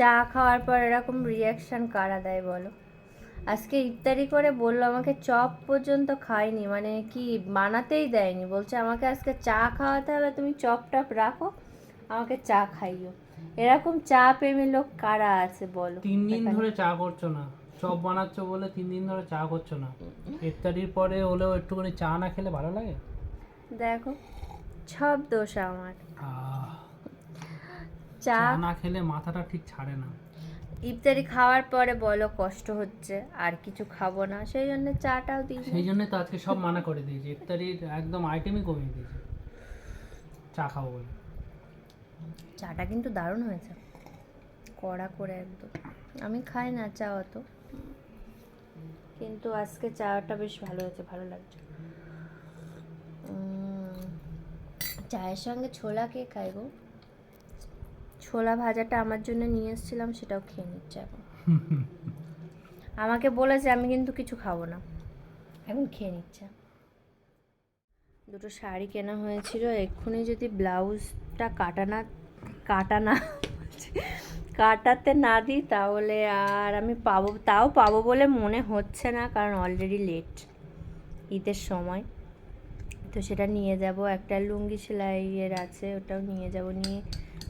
চা খাওয়ার পর এরকম রিয়াকশন কারা দেয় বলো? আজকে ইফতারি করে বলল আমাকে চপ পর্যন্ত খাইনি মানে কি বানাতেই দেয়নি। বলছে আমাকে আজকে চা খাওয়াতে হবে তুমি চপ টপ রাখো আমাকে চা খাইও এরকম চা প্রেমী লোক কারা আছে বলো? তিন দিন ধরে চা করছ না। চপ বানাচ্ছ বলে তিন দিন ধরে চা করছ না। ইফতারির পরে হলেও একটুখানি চা না খেলে ভালো লাগে? দেখো সব দোষ আমার। আহ, চা না খেলে মাথাটা ঠিক ছাড়ে না। ইফতারি খাওয়ার পরে বলো কষ্ট হচ্ছে আর কিছু খাব না সেই জন্য চাটাও দিই সেই জন্য তো আজকে সব মানা করে দিয়েছি ইফতারির একদম আইটেমই কমিয়ে দিয়েছি। চা খাব বলে। চাটা কিন্তু দারুণ হয়েছে কড়া করে একদম। আমি খাই না চা অত কিন্তু আজকে চাটা বেশ ভালো হয়েছে ভালো লাগছে। চায়ের সঙ্গে ছোলা কে খাই গো? ছোলা ভাজাটা আমার জন্য নিয়ে এসেছিলাম সেটাও খেয়ে নিচ্ছে এখন। আমাকে বলেছে আমি কিন্তু কিছু খাব না। এখন খেয়ে নিচ্ছে। দুটো শাড়ি কেনা হয়েছিল এক্ষুনি যদি ব্লাউজটা কাটা না কাটা না কাটাতে না দিই তাহলে আর আমি পাবো তাও পাবো বলে মনে হচ্ছে না কারণ অলরেডি লেট ঈদের সময়। তো সেটা নিয়ে যাব। একটা লুঙ্গি সেলাইয়ের আছে ওটাও নিয়ে যাব নিয়ে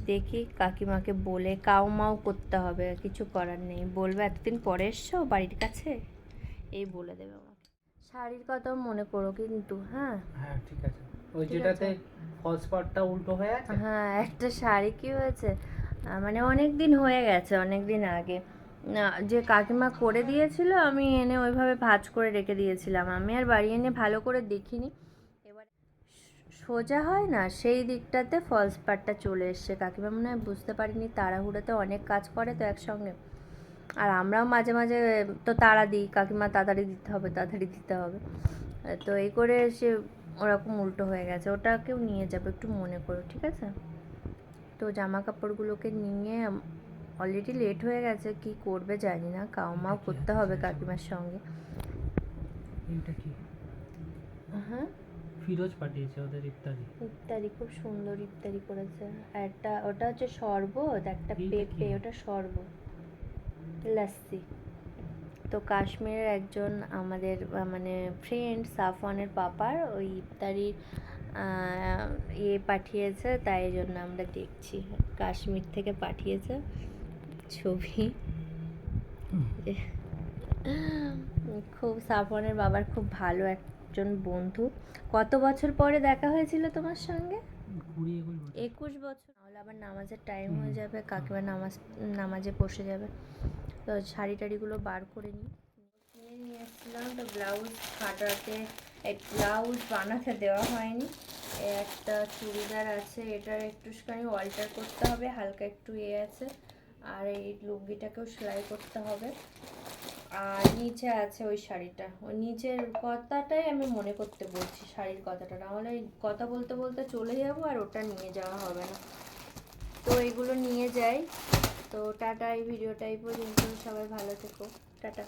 দেখি কাকিমাকে বলে কাউ মাও করতে হবে কিছু করার নেই। বলবে এতদিন পরে এসছো বাড়ির কাছে? এই বলে দেবে আমাকে। শাড়ির কথাও মনে করো কিন্তু হ্যাঁ? হ্যাঁ ঠিক আছে। ওই যেটাতে ফলস পার্টটা উল্টো হয়ে আছে? হ্যাঁ একটা শাড়ি কি হয়েছে? মানে অনেক দিন হয়ে গেছে অনেক দিন আগে। যে কাকিমা করে দিয়েছিল আমি এনে ওইভাবে ভাঁজ করে রেখে দিয়েছিলাম। আমি আর বাড়ি এনে ভালো করে দেখিনি। সোজা হয় না সেই দিকটাতে ফলস পার্টটা চলে এসছে। কাকিমা মনে হয় বুঝতে পারিনি তাড়াহুড়োতে অনেক কাজ করে তো একসঙ্গে। আর আমরাও মাঝে মাঝে তো তাড়া দিই কাকিমা তাড়াতাড়ি দিতে হবে তাড়াতাড়ি দিতে হবে। তো এই করে সে ওরকম উল্টো হয়ে গেছে ওটাকেও নিয়ে যাব একটু মনে করো ঠিক আছে? তো জামা কাপড়গুলোকে নিয়ে অলরেডি লেট হয়ে গেছে কি করবে জানি না কাউমাও করতে হবে কাকিমার সঙ্গে। হ্যাঁ ফিরোজ পাঠিয়েছে ওদের ইফতারি। ইফতারি খুব সুন্দর ইফতারি করেছে। আর একটা ওটা হচ্ছে শরবত একটা পেঁপে ওটা শরবত লাস্সি। তো কাশ্মীরের একজন আমাদের মানে ফ্রেন্ড সাফওয়ানের পাপার ওই ইফতারির ইয়ে পাঠিয়েছে তাই জন্য আমরা দেখছি। কাশ্মীর থেকে পাঠিয়েছে ছবি। খুব সাফওয়ানের বাবার খুব ভালো একজন বন্ধু। কত বছর পরে দেখা হয়েছিল তোমার সঙ্গে? একুশ বছর। তাহলে আবার নামাজের টাইম হয়ে। যাবে কাকিমা নামাজ নামাজে বসে যাবে। তো শাড়ি টাড়িগুলো বার করে নিই। কিনে নিয়ে এসেছিলাম তো ব্লাউজ কাটাতে ব্লাউজ বানাতে দেওয়া হয়নি। একটা চুড়িদার আছে এটার একটুখানি অল্টার করতে হবে হালকা একটু এ আছে। আর এই লুঙ্গিটাকেও সেলাই করতে হবে। আর নিচে আছে ওই শাড়িটা। ওই নিচের কথাটাই আমি মনে করতে বলছি শাড়ির কথাটা। নাহলে ওই কথা বলতে বলতে চলে যাব আর ওটা নিয়ে যাওয়া হবে না। তো এগুলো নিয়ে যাই। তো টাটা এই ভিডিওটা এই পর্যন্ত। সবাই ভালো থেকো। টাটা।